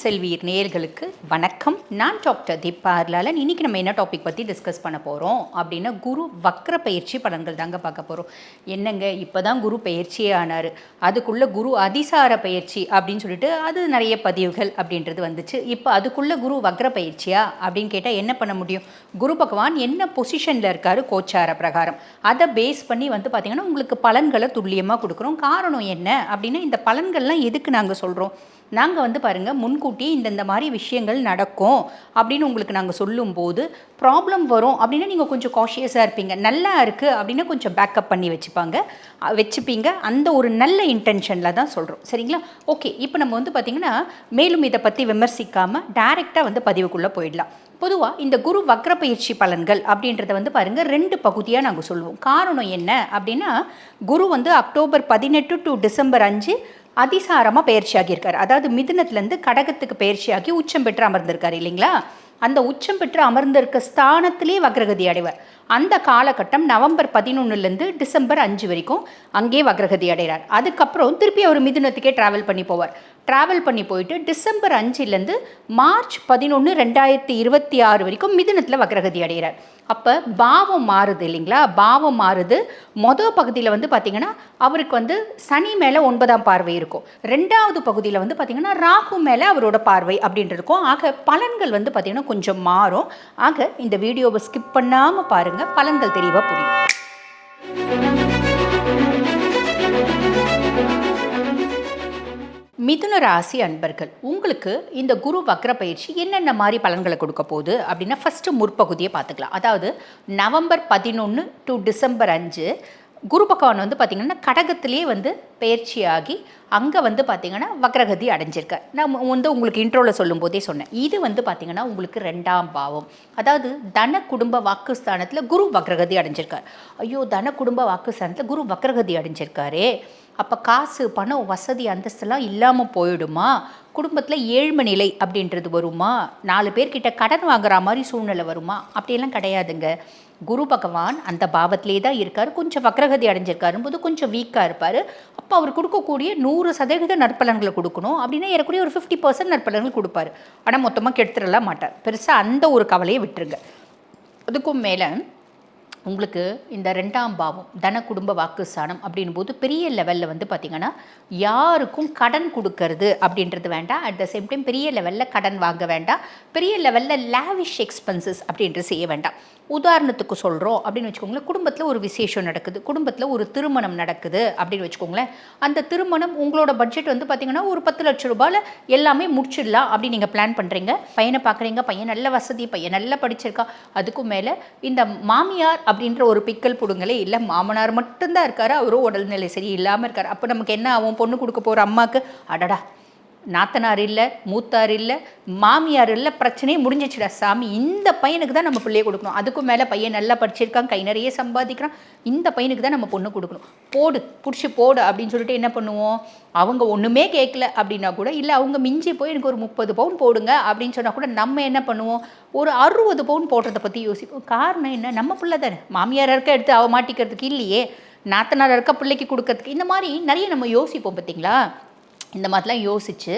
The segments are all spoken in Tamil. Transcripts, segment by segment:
செல்வீர் நேயர்களுக்கு வணக்கம். நான் டாக்டர் தீபா அர்லாலன் இன்னைக்கு நம்ம என்ன டாபிக் பற்றி டிஸ்கஸ் பண்ண போகிறோம் அப்படின்னா குரு வக்ர பயிற்சி பலன்கள் தாங்க பார்க்க போகிறோம் என்னங்க? இப்போ தான் குரு பயிற்சியே ஆனார். அதுக்குள்ளே குரு அதிசார பயிற்சி அப்படின்னு சொல்லிட்டு அது நிறைய பதிவுகள் அப்படின்றது வந்துச்சு. இப்போ அதுக்குள்ளே குரு வக்ர பயிற்சியா அப்படின்னு கேட்டால் என்ன பண்ண முடியும்? குரு பகவான் என்ன பொசிஷனில் இருக்காரு? கோச்சார பிரகாரம். அதை பேஸ் பண்ணி வந்து பார்த்திங்கன்னா உங்களுக்கு பலன்களை துல்லியமாக கொடுக்குறோம். காரணம் என்ன? அப்படின்னா இந்த பலன்கள்லாம் எதுக்கு நாங்கள் சொல்கிறோம் நாங்கள் வந்து பாருங்கள் முன்கூட்டி இந்தந்த மாதிரி விஷயங்கள் நடக்கும் அப்படின்னு உங்களுக்கு நாங்கள் சொல்லும்போது ப்ராப்ளம் வரும் அப்படின்னா நீங்கள் கொஞ்சம் காஷியஸாக இருப்பீங்க. நல்லா இருக்குது அப்படின்னா கொஞ்சம் பேக்கப் பண்ணி வச்சுப்பாங்க. வச்சுப்பீங்க. அந்த ஒரு நல்ல இன்டென்ஷனில் தான் சொல்கிறோம் சரிங்களா? ஓகே இப்போ நம்ம வந்து பார்த்திங்கன்னா மேலும் இதை பற்றி விமர்சிக்காமல் டைரெக்டாக வந்து பதிவுக்குள்ளே போயிடலாம். பொதுவாக இந்த குரு வக்ர பயிற்சி பலன்கள் அப்படின்றத வந்து பாருங்கள் ரெண்டு பகுதியாக நாங்கள் சொல்லுவோம் காரணம் என்ன அப்படின்னா குரு வந்து அக்டோபர் பதினெட்டு டு டிசம்பர் அஞ்சு அதிசாரமாக பயிற்சியாகி அதாவது மிதுனத்துலேருந்து கடகத்துக்கு பயிற்சியாகி உச்சம் பெற்று அமர்ந்திருக்கார் இல்லைங்களா? அந்த உச்சம் பெற்று அமர்ந்திருக்க ஸ்தானத்திலே வக்ரகதி அடைவார். அந்த காலகட்டம் நவம்பர் பதினொன்றுலேருந்து டிசம்பர் அஞ்சு வரைக்கும் அங்கே வக்ரகதி அடைகிறார். அதுக்கப்புறம் திருப்பி அவர் மிதுனத்துக்கே ட்ராவல் பண்ணி போவார். ட்ராவல் பண்ணி போயிட்டு டிசம்பர் அஞ்சுலேருந்து மார்ச் பதினொன்று ரெண்டாயிரத்தி இருபத்தி ஆறு வரைக்கும் மிதுனத்தில் வக்ரகதி அடைகிறார். அப்போ பாவம் மாறுது இல்லைங்களா? பாவம் மாறுது. மொதல் பகுதியில் வந்து பார்த்திங்கன்னா அவருக்கு வந்து சனி மேலே ஒன்பதாம் பார்வை இருக்கும். ரெண்டாவது பகுதியில் வந்து பார்த்திங்கன்னா ராகு மேலே அவரோட பார்வை அப்படின்ட்டு இருக்கும். ஆக பலன்கள் வந்து பார்த்திங்கன்னா கொஞ்சம் மாறும். ஆக இந்த வீடியோவை ஸ்கிப் பண்ணாமல் பாருங்கள் பலன்கள் தெளிவாக புரியும். மிதுன ராசி அன்பர்கள் உங்களுக்கு இந்த குரு வக்ர பயிற்சி என்னென்ன மாதிரி பலன்களை கொடுக்க போகுது அப்படின்னா ஃபஸ்ட்டு முற்பகுதியை பார்த்துக்கலாம். அதாவது நவம்பர் பதினொன்று டு டிசம்பர் அஞ்சு குரு பகவான் வந்து பார்த்திங்கன்னா கடகத்திலே வந்து பயிற்சியாகி அங்கே வந்து பார்த்திங்கன்னா வக்ரகதி அடைஞ்சிருக்கார். நான் வந்து உங்களுக்கு இன்ட்ரோவில் சொல்லும்போதே சொன்னேன். இது வந்து பார்த்திங்கன்னா உங்களுக்கு ரெண்டாம் பாவம். அதாவது தன குடும்ப வாக்குஸ்தானத்தில் குரு வக்ரகதி அடைஞ்சிருக்கார். ஐயோ தன குடும்ப வாக்குஸ்தானத்தில் குரு வக்ரகதி அடைஞ்சிருக்காரே. அப்போ காசு பணம் வசதி அந்தஸ்தெல்லாம் இல்லாமல் போயிடுமா? குடும்பத்தில் ஏழ்மை நிலை அப்படின்றது வருமா? நாலு பேர்கிட்ட கடன் வாங்குற மாதிரி சூழ்நிலை வருமா? அப்படியெல்லாம் கிடையாதுங்க. குரு பகவான் அந்த பாவத்திலே தான் இருக்கார். கொஞ்சம் வக்ரகதி அடைஞ்சிருக்காரும் போது கொஞ்சம் வீக்காக இருப்பார். அப்போ அவர் கொடுக்கக்கூடிய நூறு சதவீத நற்பலன்களை கொடுக்கணும். அப்படின்னா ஏறக்கூடிய ஒரு ஃபிஃப்டி பர்சன்ட் நற்பலன்கள் கொடுப்பாரு. ஆனால் மொத்தமாக கெடுத்துடலாம் மாட்டார். பெருசாக அந்த ஒரு கவலையை விட்டுருங்க. அதுக்கும் மேலே உங்களுக்கு இந்த ரெண்டாம் பாவம் தன குடும்ப வாக்குஸ்தானம் அப்படின் போது பெரிய லெவலில் வந்து பார்த்திங்கன்னா யாருக்கும் கடன் கொடுக்கறது அப்படின்றது வேண்டாம். அட் த சேம் டைம் பெரிய லெவலில் கடன் வாங்க வேண்டாம். பெரிய லெவலில் லேவிஷ் எக்ஸ்பென்சஸ் அப்படின்றது செய்ய வேண்டாம். உதாரணத்துக்கு சொல்கிறோம் அப்படின்னு வச்சுக்கோங்களேன் குடும்பத்தில் ஒரு விசேஷம் நடக்குது குடும்பத்தில் ஒரு திருமணம் நடக்குது அப்படின்னு வச்சுக்கோங்களேன் அந்த திருமணம் உங்களோட பட்ஜெட் வந்து பார்த்திங்கன்னா ஒரு பத்து லட்ச ரூபாயில் எல்லாமே முடிச்சிடலாம் அப்படின்னு நீங்கள் பிளான் பண்ணுறீங்க பையனை பார்க்குறீங்க பையன் நல்ல வசதி பையன் நல்லா படிச்சிருக்கா அதுக்கும் மேலே இந்த மாமியார் அப்படின்ற ஒரு பிக்கல் பிடுங்களே இல்லை. மாமனார் மட்டும்தான் இருக்காரு. அவரும் உடல்நிலை சரி இல்லாமல் இருக்கார். அப்போ நமக்கு என்ன ஆகும்? பொண்ணு கொடுக்க போகிற அம்மாவுக்கு அடடா. நாத்தனார் இல்லை மூத்தார் இல்லை மாமியார் இல்லை பிரச்சனையே முடிஞ்சிச்சுடா சாமி. இந்த பையனுக்கு தான் நம்ம பிள்ளைய கொடுக்கணும். அதுக்கும் மேலே பையன் நல்லா படிச்சிருக்கான் கை நிறைய சம்பாதிக்கிறான். இந்த பையனுக்கு தான் நம்ம பொண்ணு கொடுக்கணும். போடு பிடிச்சி போடு அப்படின்னு சொல்லிட்டு என்ன பண்ணுவோம்? அவங்க ஒன்றுமே கேட்கல அப்படின்னா கூட இல்லை அவங்க மிஞ்சி போய் எனக்கு ஒரு முப்பது பவுன் போடுங்க அப்படின்னு சொன்னால் கூட நம்ம என்ன பண்ணுவோம்? ஒரு அறுபது பவுன் போடுறத பற்றி யோசிப்போம். காரணம் என்ன? நம்ம பிள்ளை தானே. மாமியார் இருக்க எடுத்து அவ மாட்டிக்கிறதுக்கு இல்லையே. நாத்தனார் இருக்க பிள்ளைக்கு கொடுக்கறதுக்கு. இந்த மாதிரி நிறைய நம்ம யோசிப்போம் பார்த்தீங்களா இந்த மாதிரிலாம் யோசித்து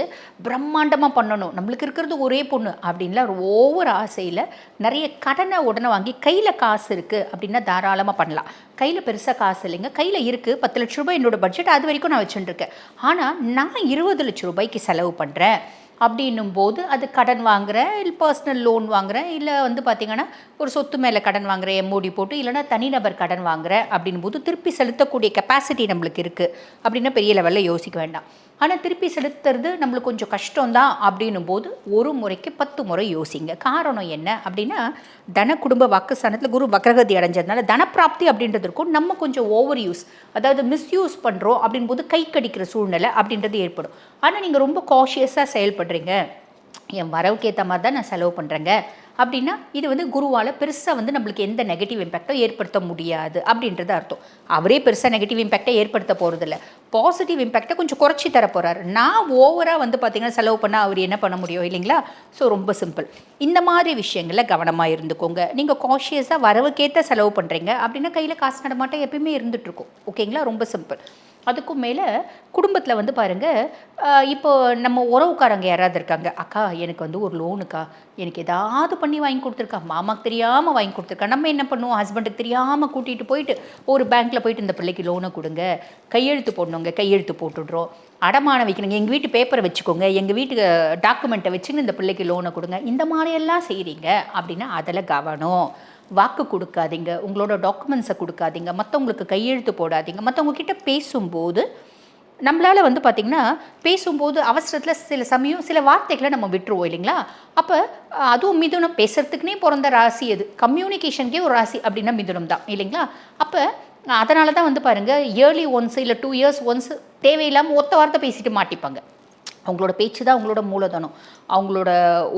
பிரம்மாண்டமாக பண்ணணும். நம்மளுக்கு இருக்கிறது ஒரே பொண்ணு அப்படின்லாம் ஒவ்வொரு ஆசையில் நிறைய கடனை உடனே வாங்கி கையில் காசு இருக்குது அப்படின்னா தாராளமாக பண்ணலாம். கையில் பெருசாக காசு இல்லைங்க. கையில் இருக்குது பத்து லட்ச ரூபாய் என்னோடய பட்ஜெட் அது வரைக்கும் நான் வச்சுட்டுருக்கேன் ஆனால் நான் இருபது லட்ச ரூபாய்க்கு செலவு பண்ணுறேன் அப்படின்னும் போது அது கடன் வாங்குறேன் இல்லை பர்சனல் லோன் வாங்குறேன் இல்லை வந்து பார்த்திங்கன்னா ஒரு சொத்து மேலே கடன் வாங்குகிறேன் எம்ஓடி போட்டு இல்லைனா தனிநபர் கடன் வாங்குகிறேன் அப்படின்னும் போது திருப்பி செலுத்தக்கூடிய கெப்பாசிட்டி நம்மளுக்கு இருக்குது அப்படின்னா பெரிய லெவலில் யோசிக்க வேண்டாம். ஆனால் திருப்பி செலுத்துறது நம்மளுக்கு கொஞ்சம் கஷ்டம்தான் அப்படின்னும் போது ஒரு முறைக்கு பத்து முறை யோசிங்க. காரணம் என்ன அப்படின்னா தன குடும்ப வாக்குஸ்தானத்தில் குரு வக்ரகதி அடைஞ்சதுனால தனப்பிராப்தி அப்படின்றது இருக்கும். நம்ம கொஞ்சம் ஓவர் யூஸ் அதாவது மிஸ்யூஸ் பண்ணுறோம் அப்படின் போது கை கடிக்கிற சூழ்நிலை அப்படின்றது ஏற்படும். ஆனால் நீங்கள் ரொம்ப காஷியஸாக செயல்படுறீங்க. என் வரவுக்கு ஏற்ற மாதிரி தான் நான் செலவு பண்ணுறேங்க அப்படின்னா இது வந்து குருவால் பெருசாக வந்து நம்மளுக்கு எந்த நெகட்டிவ் இம்பேக்டோ ஏற்படுத்த முடியாது அப்படின்றது அர்த்தம். அவரே பெருசாக நெகட்டிவ் இம்பேக்டை ஏற்படுத்த போகிறதில்ல பாசிட்டிவ் இம்பேக்டை கொஞ்சம் குறைச்சி தர போகிறாரு நான் ஓவராக வந்து பார்த்திங்கன்னா செலவு பண்ணால் அவர் என்ன பண்ண முடியும் இல்லைங்களா? ஸோ ரொம்ப சிம்பிள் இந்த மாதிரி விஷயங்களில் கவனமாக இருந்துக்கோங்க. நீங்கள் காஷியஸாக வரவுக்கேற்ற செலவு பண்ணுறீங்க அப்படின்னா கையில் காசு நடமாட்டம் எப்பயுமே இருந்துகிட்ருக்கும் ஓகேங்களா ரொம்ப சிம்பிள் அதுக்கும் மேலே குடும்பத்தில் வந்து பாருங்கள் இப்போ நம்ம உறவுக்காரங்க யாராவது இருக்காங்க அக்கா எனக்கு வந்து ஒரு லோனுக்கா எனக்கு ஏதாவது பண்ணி வாங்கி கொடுத்துருக்கா மாமாக்கு தெரியாமல் வாங்கி கொடுத்துருக்கா நம்ம என்ன பண்ணுவோம்? ஹஸ்பண்டுக்கு தெரியாமல் கூட்டிகிட்டு போயிட்டு ஒரு பேங்க்கில் போயிட்டு இந்த பிள்ளைக்கு லோனை கொடுங்க கையெழுத்து போடணுங்க கையெழுத்து போட்டுடுறோம். அடமானம் வைக்கணுங்க எங்கள் வீட்டு பேப்பரை வச்சுக்கோங்க எங்கள் வீட்டு டாக்குமெண்ட்டை வச்சுன்னு இந்த பிள்ளைக்கு லோனை கொடுங்க இந்த மாதிரியெல்லாம் செய்கிறீங்க அப்படின்னா அதில் கவனம். வாக்கு கொடுக்காதீங்க உங்களோட டாக்குமெண்ட்ஸை கொடுக்காதீங்க மற்றவங்களுக்கு கையெழுத்து போடாதீங்க. மற்றவங்க கிட்ட பேசும்போது நம்மளால் வந்து பார்த்திங்கன்னா பேசும்போது அவசரத்தில் சில சமயம் சில வார்த்தைகளை நம்ம விட்டுருவோம் இல்லைங்களா? அப்போ அதுவும் மிதுனம். பேசுகிறதுக்குனே பிறந்த ராசி அது கம்யூனிகேஷனுக்கே ஒரு ராசி அப்படின்னா மிதுனம் தான் இல்லைங்களா? அப்போ அதனால தான் வந்து பாருங்கள் இயர்லி ஒன்ஸ் இல்லை டூ இயர்ஸ் ஒன்ஸ் தேவையில்லாமல் ஒத்த வார்த்தை பேசிட்டு மாட்டிப்பாங்க. அவங்களோட பேச்சு தான் அவங்களோட மூலதனம். அவங்களோட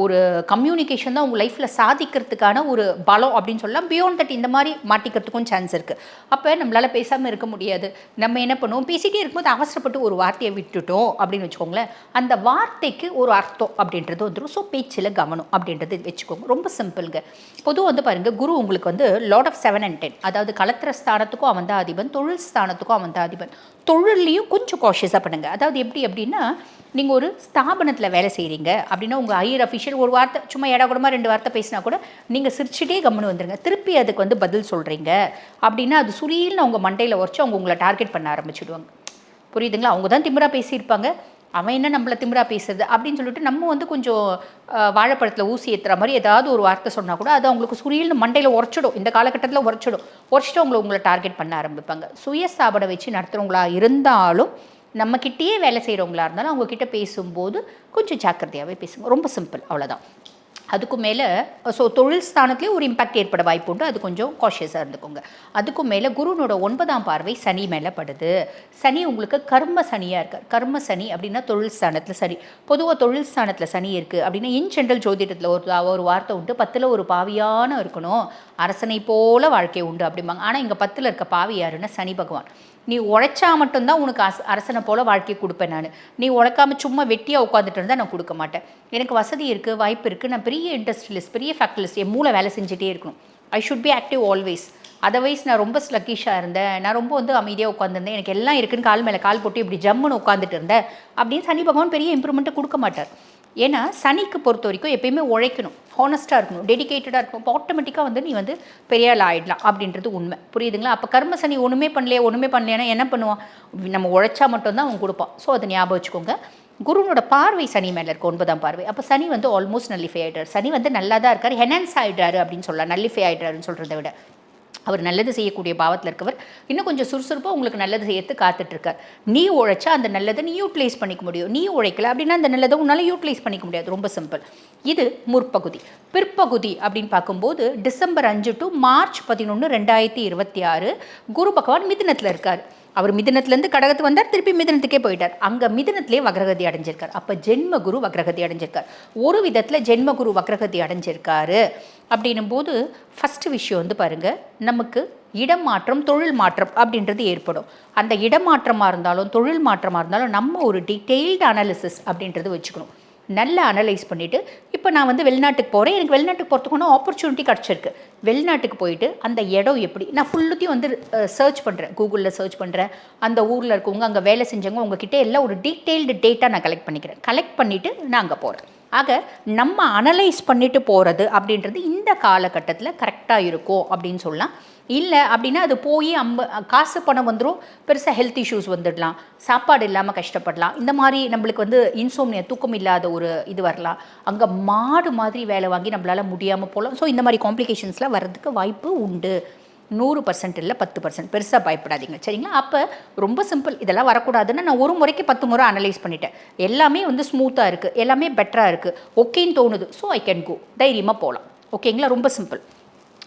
ஒரு கம்யூனிகேஷன் தான் அவங்க லைஃப்பில் சாதிக்கிறதுக்கான ஒரு பலம் அப்படின்னு சொல்லலாம். பியோண்ட் தட் இந்த மாதிரி மாட்டிக்கிறதுக்கும் சான்ஸ் இருக்குது அப்போ நம்மளால் பேசாமல் இருக்க முடியாது. நம்ம என்ன பண்ணுவோம்? பேசிகிட்டே இருக்கும்போது அவசரப்பட்டு ஒரு வார்த்தையை விட்டுட்டோம் அப்படின்னு வச்சுக்கோங்களேன். அந்த வார்த்தைக்கு ஒரு அர்த்தம் அப்படின்றது வந்துடும் ஸோ பேச்சில் கவனம் அப்படின்றது வச்சுக்கோங்க. ரொம்ப சிம்பிளுங்க பொதுவாக வந்து பாருங்கள் குரு உங்களுக்கு வந்து lot of seven and ten அதாவது கலத்திர ஸ்தானத்துக்கும் அவன் தான் அதிபன். தொழில் ஸ்தானத்துக்கும் அவன் தான் அதிபன். தொழில்லையும் கொஞ்சம் காஷியஸாக பண்ணுங்கள் அதாவது எப்படி அப்படின்னா நீங்கள் ஒரு ஸ்தாபனத்தில் வேலை செய்கிறீங்க அப்படி அப்படின்னா உங்கள் ஹையர் அஃபிஷியல் ஒரு வார்த்தை சும்மா ஏடா கூடமா ரெண்டு வார்த்தை பேசினா கூட நீங்கள் சிரிச்சிட்டே கம்முன்னு வந்துருங்க. திருப்பி அதுக்கு வந்து பதில் சொல்கிறீங்க அப்படின்னா அது சுரீல்னு அவங்க மண்டையில் உரைச்சி அவங்க உங்களை டார்கெட் பண்ண ஆரம்பிச்சிடுவாங்க. புரியுதுங்களா? அவங்க தான் திமிரா பேசியிருப்பாங்க. அவன் என்ன நம்மளை திமிரா பேசுறது? அப்படின்னு சொல்லிட்டு நம்ம வந்து கொஞ்சம் வாழைப்பழத்தில் ஊசி ஏற்றுற மாதிரி ஏதாவது ஒரு வார்த்தை சொன்னால் கூட அது அவங்களுக்கு சுரியல்னு மண்டையில் உரைச்சிடும். இந்த காலகட்டத்தில் உரைச்சிடும். உரைச்சிட்டு அவங்கள உங்களை டார்கெட் பண்ண ஆரம்பிப்பாங்க. சுய சாப்பிட வச்சு நடத்துகிறவங்களா இருந்தாலும் நம்மக்கிட்டேயே வேலை செய்கிறவங்களா இருந்தாலும் அவங்கக்கிட்ட பேசும்போது கொஞ்சம் ஜாக்கிரதையாகவே பேசுங்க. ரொம்ப சிம்பிள். அவ்வளோதான் அதுக்கும் மேலே ஸோ தொழில் ஸ்தானத்துலேயே ஒரு இம்பாக்ட் ஏற்பட வாய்ப்பு உண்டு. அது கொஞ்சம் காஷியஸாக இருந்துக்கோங்க. அதுக்கும் மேலே குருனோட ஒன்பதாம் பார்வை சனி மேலே படுது. சனி உங்களுக்கு கர்ம சனியாக இருக்கார். கர்ம சனி அப்படின்னா தொழில் ஸ்தானத்தில் சனி. பொதுவாக தொழில் ஸ்தானத்தில் சனி இருக்குது அப்படின்னா இன் ஜென்ரல் ஜோதிடத்தில் ஒரு ஒரு வார்த்தை உண்டு. பத்தில் ஒரு பாவியான இருக்கணும். அரசனை போல வாழ்க்கை உண்டு அப்படிம்பாங்க. ஆனால் இங்கே பத்தில் இருக்க பாவி யாருன்னா சனி பகவான். நீ உழைச்சா மட்டும்தான் உனக்கு அஸ் அரசனை போல் வாழ்க்கையை கொடுப்பேன் நான். நீ உழைக்காம சும்மா வெட்டியாக உட்காந்துட்டு இருந்தால் நான் கொடுக்க மாட்டேன். எனக்கு வசதி இருக்குது வாய்ப்பு இருக்குது நான் பெரிய இண்டஸ்ட்ரியலிஸ்ட் பெரிய ஃபேக்டரிஸ்ட் என் மூளை வேலை செஞ்சுட்டே இருக்கணும். I should be active always otherwise நான் ரொம்ப ஸ்லக்கிஷாக இருந்தேன். நான் ரொம்ப வந்து அமைதியாக உட்காந்துருந்தேன் எனக்கு எல்லாம் இருக்குன்னு கால் மேலே கால் போட்டு இப்படி ஜம்முன்னு உட்காந்துட்டு இருந்தேன். அப்படின்னு சனி பகவான் பெரிய இம்ப்ரூவ்மெண்ட்டை கொடுக்க மாட்டார். ஏன்னா சனிக்கு பொறுத்த வரைக்கும் எப்பயுமே உழைக்கணும். ஹானஸ்ட்டாக இருக்கணும் டெடிக்கேட்டடாக இருக்கணும். இப்போ ஆட்டோமேட்டிக்காக வந்து நீ வந்து பெரிய ஆள் ஆகிடலாம் அப்படின்றது உண்மை. புரியுதுங்களா? அப்போ கர்ம சனி ஒன்றுமே பண்ணலையே ஒன்றுமே பண்ணலையானா என்ன பண்ணுவான்? நம்ம உழைச்சா மட்டும்தான் அவன் கொடுப்பான். ஸோ அதை ஞாபகம் வச்சுக்கோங்க. குருனோட பார்வை சனி மேலே இருக்கு ஒன்பதாம் பார்வை. அப்போ சனி வந்து ஆல்மோஸ்ட் நல்லிஃபை ஆகிட்டார் சனி வந்து நல்லா தான் இருக்கார் ஹெனான்ஸ் ஆகிட்டாரு அப்படின்னு சொல்லலாம். நல்லிஃபை ஆகிட்டாருன்னு சொல்கிறத விட. அவர் நல்லது செய்யக்கூடிய பாவத்தில் இருக்கவர் இன்னும் கொஞ்சம் சுறுசுறுப்பாக உங்களுக்கு நல்லது செய்யறது காத்துட்ருக்கார். நீ உழைச்சா அந்த நல்லதை நீ யூட்டிலைஸ் பண்ணிக்க முடியும். நீ உழைக்கல அப்படின்னா அந்த நல்லதை உன்னால் யூட்டிலைஸ் பண்ணிக்க முடியாது. ரொம்ப சிம்பிள் இது முற்பகுதி. பிற்பகுதி அப்படின்னு பார்க்கும்போது டிசம்பர் அஞ்சு டு மார்ச் பதினொன்று ரெண்டாயிரத்தி இருபத்தி ஆறு குரு பகவான் மிதினத்தில் இருக்கார். அவர் மிதினத்துலேருந்து கடகத்து வந்தார். திருப்பி மிதினத்துக்கே போயிட்டார். அங்கே மிதினத்திலே வக்ரகதி அடைஞ்சிருக்கார். அப்போ ஜென்ம குரு வக்ரகதி அடைஞ்சிருக்கார். ஒரு விதத்தில் ஜென்ம குரு வக்ரகதி அடைஞ்சிருக்காரு. அப்படின்னும் போது ஃபஸ்ட்டு விஷயம் வந்து பாருங்கள் நமக்கு இடம் மாற்றம் தொழில் மாற்றம் அப்படின்றது ஏற்படும். அந்த இடமாற்றமாக இருந்தாலும் தொழில் மாற்றமாக இருந்தாலும் நம்ம ஒரு டீட்டெயில்டு அனாலிசிஸ் அப்படின்றது வச்சுக்கணும். நல்லா அனலைஸ் பண்ணிவிட்டு இப்போ நான் வந்து வெளிநாட்டுக்கு போகிறேன் எனக்கு வெளிநாட்டுக்கு போகிறதுக்கான ஆப்பர்ச்சுனிட்டி கிடச்சிருக்கு. வெளிநாட்டுக்கு போயிட்டு அந்த இடம் எப்படி? நான் ஃபுல்லுத்தையும் வந்து சர்ச் பண்ணுறேன் கூகுளில் சர்ச் பண்ணுறேன் அந்த ஊரில் இருக்கவங்க அங்கே வேலை செஞ்சவங்க உங்ககிட்ட எல்லாம் ஒரு டீட்டெயில்டு டேட்டா நான் கலெக்ட் பண்ணிக்கிறேன். கலெக்ட் பண்ணிவிட்டு நான் அங்கே போகிறேன் ஆக நம்ம அனலைஸ் பண்ணிட்டு போகிறது அப்படின்றது இந்த காலகட்டத்தில் கரெக்டாக இருக்கும் அப்படின்னு சொல்லலாம். இல்லை அப்படின்னா அது போய் அம்ப காசு பணம் வந்துடும் பெருசாக ஹெல்த் இஷ்யூஸ் வந்துடலாம் சாப்பாடு இல்லாமல் கஷ்டப்படலாம். இந்த மாதிரி நம்மளுக்கு வந்து இன்சோம்னியா தூக்கம் இல்லாத ஒரு இது வரலாம். அங்கே மாடு மாதிரி வேலை வாங்கி நம்மளால் முடியாமல் போகலாம். ஸோ இந்த மாதிரி காம்ப்ளிகேஷன்ஸ்லாம் வர்றதுக்கு வாய்ப்பு உண்டு. நூறு பர்சன்ட் இல்லை பத்து பர்சன்ட் பெருசாக பயப்படாதீங்க. சரிங்களா? அப்போ ரொம்ப சிம்பிள் இதெல்லாம் வரக்கூடாதுன்னு நான் ஒரு முறைக்கு பத்து முறை அனலைஸ் பண்ணிட்டேன். எல்லாமே வந்து ஸ்மூத்தாக இருக்குது எல்லாமே பெட்டராக இருக்குது ஓகேன்னு தோணுது. ஸோ ஐ கேன் கோ தைரியமாக போகலாம் ஓகேங்களா ரொம்ப சிம்பிள்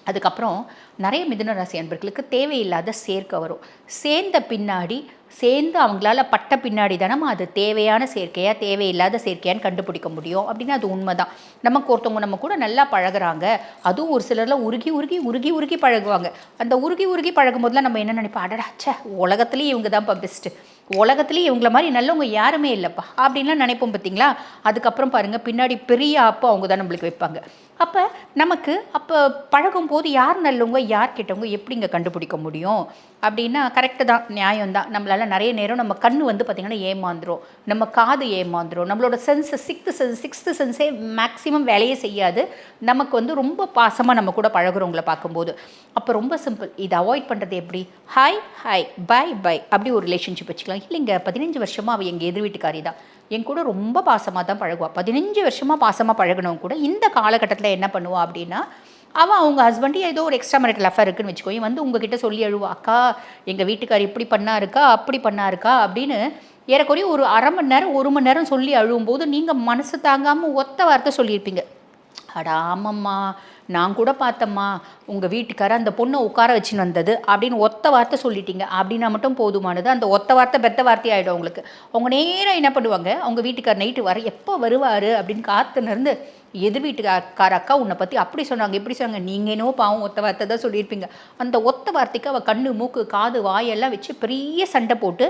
அதுக்கப்புறம் நிறைய மிதுன ராசி அன்பர்களுக்கு தேவையில்லாத சேர்க்கை வரும். சேர்ந்த பின்னாடி சேர்ந்து அவங்களால பட்ட பின்னாடி தானே அது தேவையான சேர்க்கையாக தேவையில்லாத சேர்க்கையான்னு கண்டுபிடிக்க முடியும். அப்படின்னு அது உண்மை தான் நமக்கு ஒருத்தவங்க நம்ம கூட நல்லா பழகுறாங்க. அதுவும் ஒரு சிலரில் உருகி உருகி உருகி உருகி பழகுவாங்க. அந்த உருகி உருகி பழகும் போதெல்லாம் நம்ம என்ன நினைப்போம்? அடடா ச்சே உலகத்துலேயும் இவங்க தான்ப்பா பெஸ்ட்டு உலகத்துலேயும் இவங்கள மாதிரி நல்லவங்க யாருமே இல்லைப்பா. அப்படின்லாம் நினைப்போம் பார்த்தீங்களா அதுக்கப்புறம் பாருங்கள் பின்னாடி பெரிய அப்போ அவங்க தான் நம்மளுக்கு வைப்பாங்க. அப்போ நமக்கு அப்போ பழகும் போது யார் நல்லவங்க யார் கெட்டவங்க எப்படிங்க கண்டுபிடிக்க முடியும்? அப்படின்னா கரெக்டு தான் நியாயம் தான். நம்மளால் நிறைய நேரம் நம்ம கண் வந்து பார்த்திங்கன்னா ஏமாந்துடும் நம்ம காது ஏமாந்துரும். நம்மளோட சென்ஸ் சிக்ஸ்த்து சென்ஸ் சிக்ஸ்த்து சென்ஸே மேக்ஸிமம் வேலையே செய்யாது. நமக்கு வந்து ரொம்ப பாசமாக நம்ம கூட பழகுறவங்கள பார்க்கும்போது. அப்போ ரொம்ப சிம்பிள் இதை அவாய்ட் பண்ணுறது எப்படி? ஹாய் ஹாய் பை பை அப்படி ஒரு ரிலேஷன்ஷிப் வச்சுக்கலாம். இல்லைங்க பதினஞ்சு வருஷமாக அவள் எங்கள் எதிர் வீட்டுக்காரி தான். என் கூட ரொம்ப பாசமாக தான் பழகுவாள் பதினஞ்சு வருஷமாக பாசமாக பழகினவங்க கூட இந்த காலகட்டத்தில் என்ன பண்ணுவாள் அப்படின்னா அவன் அவங்க ஹஸ்பண்டு ஏதோ ஒரு எக்ஸ்ட்ரா மேரிட்டல் அஃபேர் இருக்குன்னு வச்சுக்கோங்க வந்து உங்ககிட்ட சொல்லி அழுவா. அக்கா எங்கள் வீட்டுக்கார் இப்படி பண்ணா இருக்கா? அப்படி பண்ணா இருக்கா? அப்படின்னு ஏறக்குறைய ஒரு அரை மணி நேரம் ஒரு மணி நேரம் சொல்லி அழுவும்போது நீங்கள் மனசு தாங்காமல் ஒத்த வார்த்தை சொல்லியிருப்பீங்க. அட ஆமாம்மா நான் கூட பார்த்தம்மா உங்கள் வீட்டுக்கார அந்த பொண்ணை உட்கார வச்சுன்னு வந்தது அப்படின்னு ஒத்த வார்த்தை சொல்லிட்டீங்க. அப்படின்னா மட்டும் போதுமானது. அந்த ஒத்த வார்த்தை பெத்த வார்த்தை ஆகிடும் உங்களுக்கு. அவங்க நேராக என்ன பண்ணுவாங்க? அவங்க வீட்டுக்கார் நைட்டு வர எப்போ வருவார் அப்படின்னு காத்துன்னு இருந்து எதிர் வீட்டுக்கார அக்கா உன்னை பற்றி அப்படி சொன்னாங்க எப்படி சொன்னாங்க. நீங்கள் என்னவோ பாவம் ஒத்த வார்த்தை தான் சொல்லியிருப்பீங்க. அந்த ஒத்த வார்த்தைக்கு அவள் கண்ணு மூக்கு காது வாயெல்லாம் வச்சு பெரிய சண்டை போட்டு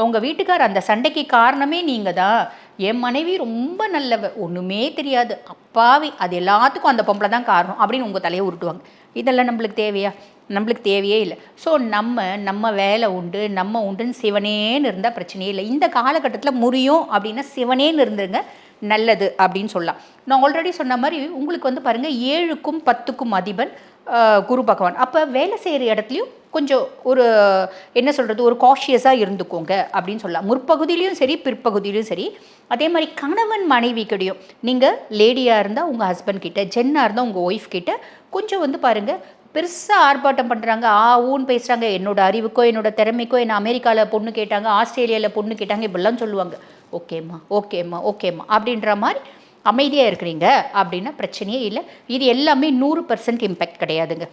அவங்க வீட்டுக்கார் அந்த சண்டைக்கு காரணமே நீங்கள் தான் என் மனைவி ரொம்ப நல்லவ ஒன்றுமே தெரியாது. அப்பாவி அது எல்லாத்துக்கும் அந்த பொம்பளை தான் காரணம் அப்படின்னு உங்கள் தலையை உருட்டுவாங்க. இதெல்லாம் நம்மளுக்கு தேவையா? நம்மளுக்கு தேவையே இல்லை. ஸோ நம்ம நம்ம வேலை உண்டு நம்ம உண்டுன்னு சிவனேன்னு இருந்தால் பிரச்சனையே இல்லை. இந்த காலகட்டத்தில் முறியும் அப்படின்னா சிவனேன்னு இருந்துருங்க நல்லது அப்படின்னு சொல்லலாம். நான் ஆல்ரெடி சொன்ன மாதிரி உங்களுக்கு வந்து பாருங்கள் ஏழுக்கும் பத்துக்கும் அதிபன் குரு பகவான். அப்போ வேலை செய்கிற இடத்துலையும் கொஞ்சம் ஒரு என்ன சொல்கிறது ஒரு காஷியஸாக இருந்துக்கோங்க அப்படின்னு சொல்லலாம். முற்பகுதியிலையும் சரி பிற்பகுதியிலையும் சரி. அதே மாதிரி கணவன் மனைவி கிடையும் நீங்கள் லேடியாக இருந்தால் உங்கள் ஹஸ்பண்ட் கிட்ட ஜென்னாக இருந்தால் உங்கள் ஒய்ஃப் கிட்ட கொஞ்சம் வந்து பாருங்கள் பெருசாக ஆர்ப்பாட்டம் பண்ணுறாங்க ஆ ஊன்னு பேசுகிறாங்க என்னோட அறிவுக்கோ என்னோட திறமைக்கோ என்ன அமெரிக்காவில் பொண்ணு கேட்டாங்க ஆஸ்திரேலியாவில் பொண்ணு கேட்டாங்க இப்படிலாம் சொல்லுவாங்க. ஓகேம்மா ஓகேம்மா ஓகேம்மா அப்படின்ற மாதிரி அமைதியாக இருக்கிறீங்க அப்படின்னா பிரச்சனையே இல்லை. இது எல்லாமே நூறு பர்சன்ட் இம்பேக்ட் கிடையாதுங்க.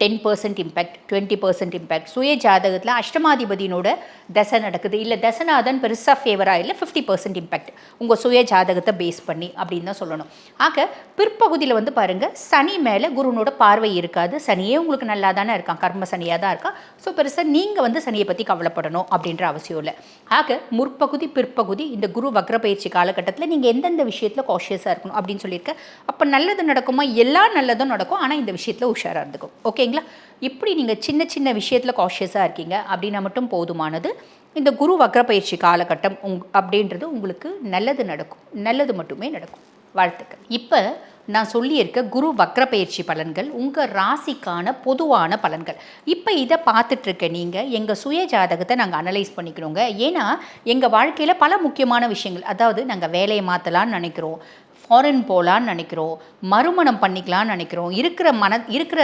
Ten percent impact twenty percent impact சுய ஜாதகத்தில் அஷ்டமாதிபதியினோட தசை நடக்குது. இல்லை தசநாதன் பெருசாக ஃபேவராக இல்லை ஃபிஃப்டி பர்சன்ட் இம்பேக்ட் உங்கள் சுய ஜாதகத்தை பேஸ் பண்ணி அப்படின்னு தான் சொல்லணும். ஆக பிற்பகுதியில் வந்து பாருங்கள் சனி மேலே குருனோட பார்வை இருக்காது. சனியே உங்களுக்கு நல்லா தானே இருக்கான். கர்ம சனியாக தான் இருக்கான். ஸோ பெருசாக நீங்கள் வந்து சனியை பற்றி கவலைப்படணும் அப்படின்ற அவசியம் இல்லை. ஆக முற்பகுதி பிற்பகுதி இந்த குரு வக்ர பயிற்சி காலகட்டத்தில் நீங்கள் எந்தெந்த விஷயத்தில் காஷியஸாக இருக்கணும் அப்படின்னு சொல்லியிருக்கேன் அப்போ நல்லது நடக்குமா? எல்லா நல்லதும் நடக்கும். ஆனால் இந்த விஷயத்தில் உஷாராக இருந்துக்கும் ஓகே ஓகேங்களா இப்படி நீங்கள் சின்ன சின்ன விஷயத்தில் காஷியஸாக இருக்கீங்க. அப்படின்னா மட்டும் போதுமானது. இந்த குரு வக்ர பயிற்சி காலகட்டம் உங் அப்படின்றது உங்களுக்கு நல்லது நடக்கும். நல்லது மட்டுமே நடக்கும். வாழ்த்துக்கள். இப்போ நான் சொல்லியிருக்க குரு வக்ர பயிற்சி பலன்கள் உங்கள் ராசிக்கான பொதுவான பலன்கள். இப்போ இதை பார்த்துட்ருக்க நீங்கள் எங்கள் சுய ஜாதகத்தை நாங்கள் அனலைஸ் பண்ணிக்கிறோங்க. ஏன்னா எங்கள் வாழ்க்கையில் பல முக்கியமான விஷயங்கள் அதாவது நாங்கள் வேலையை மாற்றலான்னு நினைக்கிறோம். ஃபாரின் போகலான்னு நினைக்கிறோம் மறுமணம் பண்ணிக்கலாம்னு நினைக்கிறோம் இருக்கிற மன இருக்கிற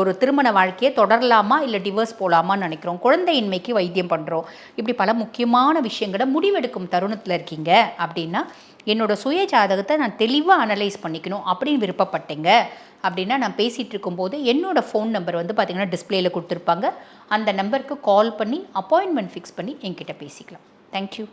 ஒரு திருமண வாழ்க்கையை தொடரலாமா இல்லை டிவோர்ஸ் போகலாமான்னு நினைக்கிறோம் குழந்தையின்மைக்கு வைத்தியம் பண்ணுறோம் இப்படி பல முக்கியமான விஷயங்களை முடிவெடுக்கும் தருணத்தில் இருக்கீங்க அப்படின்னா என்னோடய சுய ஜாதகத்தை நான் தெளிவாக அனலைஸ் பண்ணிக்கணும் அப்படின்னு விருப்பப்பட்டேங்க. அப்படின்னா நான் பேசிகிட்டு இருக்கும்போது என்னோடய ஃபோன் நம்பர் வந்து பார்த்திங்கன்னா டிஸ்பிளேயில் கொடுத்துருப்பாங்க. அந்த நம்பருக்கு கால் பண்ணி அப்பாயின்மெண்ட் ஃபிக்ஸ் பண்ணி என்கிட்ட பேசிக்கலாம். தேங்க்யூ